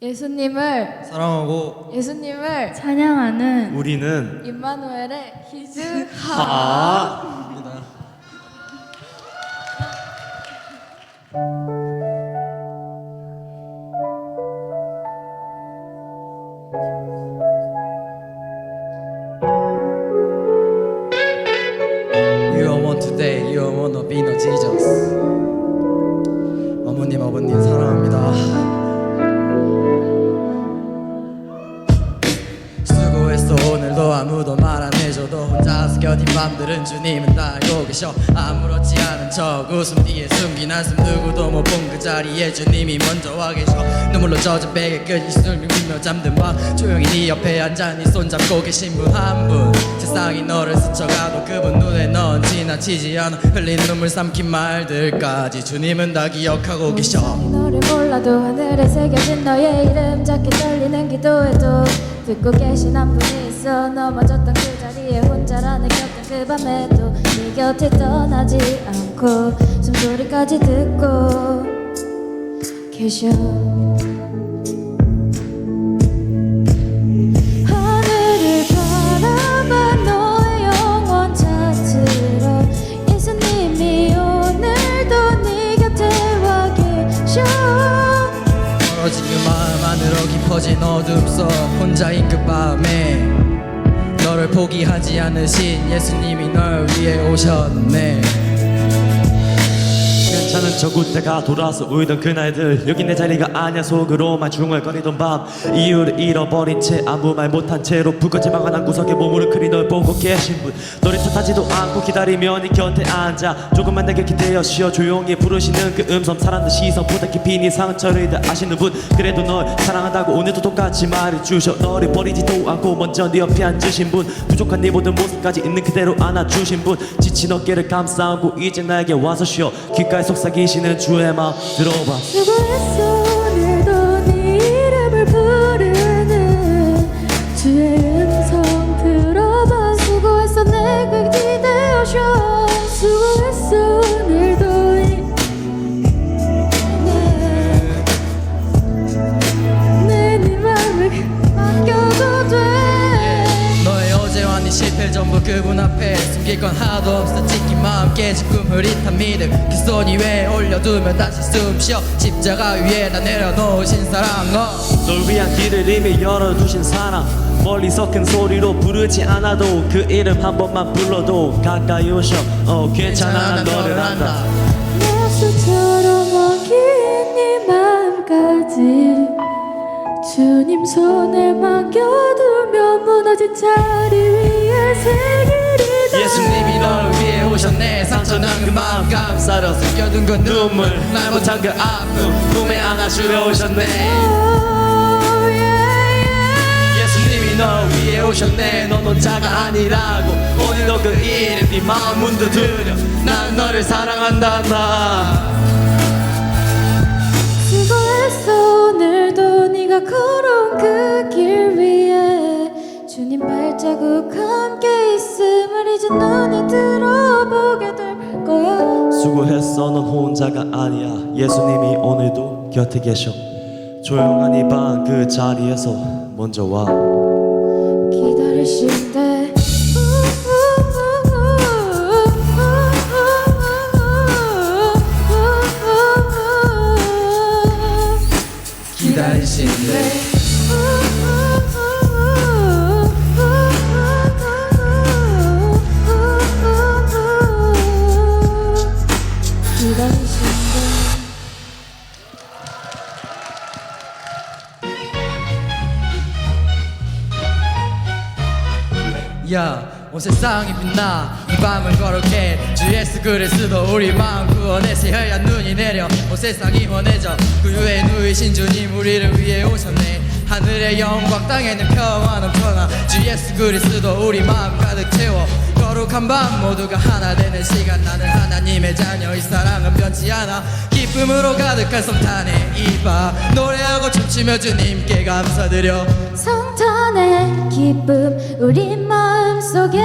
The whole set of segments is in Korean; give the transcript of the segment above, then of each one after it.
예수님을 사랑하고 예수님을 찬양하는 우리는 임마누엘의 아. You 밤들은 주님은 다 알고 계셔. 아무렇지 않은 척 웃음 뒤에 숨긴 한숨 누구도 못 본 그 자리에 주님이 먼저 와 계셔. 눈물로 젖은 베개 끝 이슬 누비며 잠든 밤 조용히 네 옆에 앉아 네 손 잡고 계신 분 한 분. 세상이 너를 스쳐가도 그분 눈에 넌 지나치지 않아 흘린 눈물 삼킨 말들까지 주님은 다 기억하고 계셔. 너를 몰라도 하늘에 새겨진 너의 이름 작게 떨리는 기도에도 듣고 계신 한 분이 있어 넘어졌던 그 자리에 혼자라 느꼈던 그 밤에도 네 곁에 떠나지 않고 숨소리까지 듣고 계셔 멀어진 그 마음 안으로 깊어진 어둠 속 혼자인 그 밤에 너를 포기하지 않으신 예수님이 널 위해 오셨네 괜찮은 척 웃다가 돌아서 울던 그날들. 여기 내 자리가 아니야. 속으로만 중얼거리던 밤. 이유를 잃어버린 채 아무 말 못한 채로 불꺼지망한 한 구석에 몸을 크리 널 보고 계신 분. 너를 탓하지도 않고 기다리며 네 곁에 앉아. 조금만 내게 기대어 쉬어 조용히 부르시는 그 음성 사람들 시선보다 깊이 네 상처를 다 아시는 분. 그래도 널 사랑한다고 오늘도 똑같이 말해주셔. 너를 버리지도 않고 먼저 네 옆에 앉으신 분. 부족한 네 모든 모습까지 있는 그대로 안아주신 분. 지친 어깨를 감싸고 이제 나에게 와서 쉬어. 귓가에 속삭이 시는 주의 마음 들어봐. 수고했어 오늘도 네 이름을 부르는 주의 음성 들어봐. 수고했어 내게 기대어줘 수고했어 오늘도 이- 내, 내 마음을 맡겨도 돼. 너의 어제와 네 실패 전부 그분 앞에 숨길 건 하나도 없어. 찢긴 깨진 꿈 흐릿한 믿음. 그손 위에 올려두면 다시 숨 쉬어? 십자가 위에다 내려놓으신 사랑. 어. 널 위한 길을 이미 열어두신 사랑. 멀리서 큰 소리로 부르지 않아도 그 이름 한 번만 불러도 가까이 오셔. 어 괜찮아 난 너를 안다. 약속처럼 어긴 네 마음까지. 주님 손에 맡겨두면 무너진 자리 위에 새기리다 예수님이 널 위해 오셨네. 상처난 그 마음 감싸려 숨겨둔 그 눈물. 날 못한 그 아픔 품에 안아주려 오셨네. 널 위해 오셨네. 넌 혼자가 아니라고. 오늘도 그 이름 네 마음 문도 들여 난 너를 사랑한다 나. 수고했어 오늘도 네가 걸어온 그 길 위에. 주님 발자국 함께 있음을 이제 눈이 들어보게 될 거야. 수고했어 넌 혼자가 아니야. 예수님이 오늘도 곁에 계셔. 조용한 이 방 그 자리에서 먼저 와. 기다리신대 기다리신대 야, 온 세상이 빛나. 이 밤을 거룩해 주 예수 그리스도 우리 마음 구원에 새하얀 눈이 내려. 온 세상이 원해져. 그 후에 누이신 주님 우리를 위해 오셨네. 하늘의 영광 땅에는 평화 넘쳐나. 주 예수 그리스도 우리 마음 가득 채워. 거룩한 밤 모두가 하나 되는 시간. 나는 하나님의 자녀. 이 사랑은 변치 않아. 기쁨으로 가득한 성탄의 이밤 노래하고 춤추며 주님께 감사드려. 성탄의 기쁨 우리 마음 속에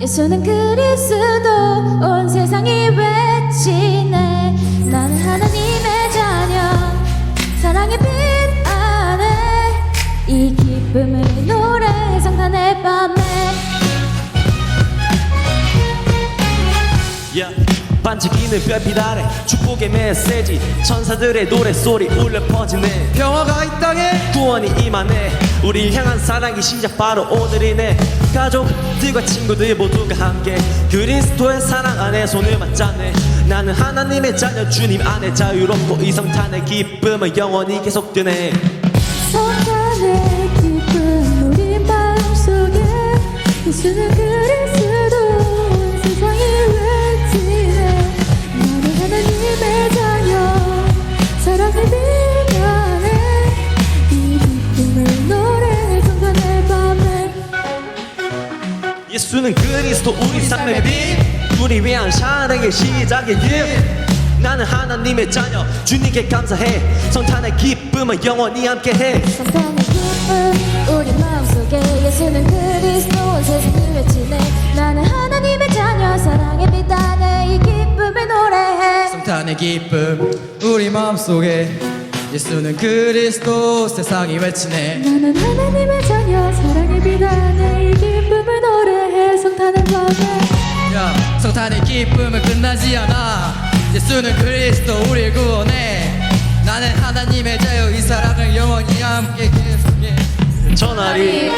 예수는 그리스도 온 세상이 외치네. 나는 하나님의 자녀 사랑의 빛 아래 이 기쁨을 노래 성탄의 밤에. yeah. 반짝이는 별빛 아래 축복의 메시지 천사들의 노래소리 울려 퍼지네. 평화가 이 땅에 구원이 임하네. 우리 향한 사랑이 시작 바로 오늘이네. 가족들과 친구들 모두가 함께 그리스도의 사랑 안에 손을 맞잡네. 나는 하나님의 자녀 주님 안에 자유롭고 이 성탄의 기쁨은 영원히 계속되네. 성탄의 기쁨 우리 마음속에 예수는 그리스도 우리 삶의 빛 우리 위한 사랑의 시작의 길. 나는 하나님의 자녀. 주님께 감사해. 성탄의 기쁨은 영원히 함께해. 성탄의 기쁨 우리 마음속에 예수는 그리스도 온 세상이 외치네. 나는 하나님의 자녀 사랑의 빛나네 이 기쁨을 노래해. 성탄의 기쁨 우리 마음속에 예수는 그리스도 세상이 외치네. 나는 하나님의 자녀 기쁨은 끝나지 않아. 예수는 그리스도 우리를 구원해 나는 하나님의 자유 이 사랑을 영원히 함께 계속해. 전화리.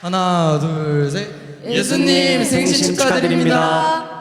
하나 둘 셋. 예수님 생신 축하드립니다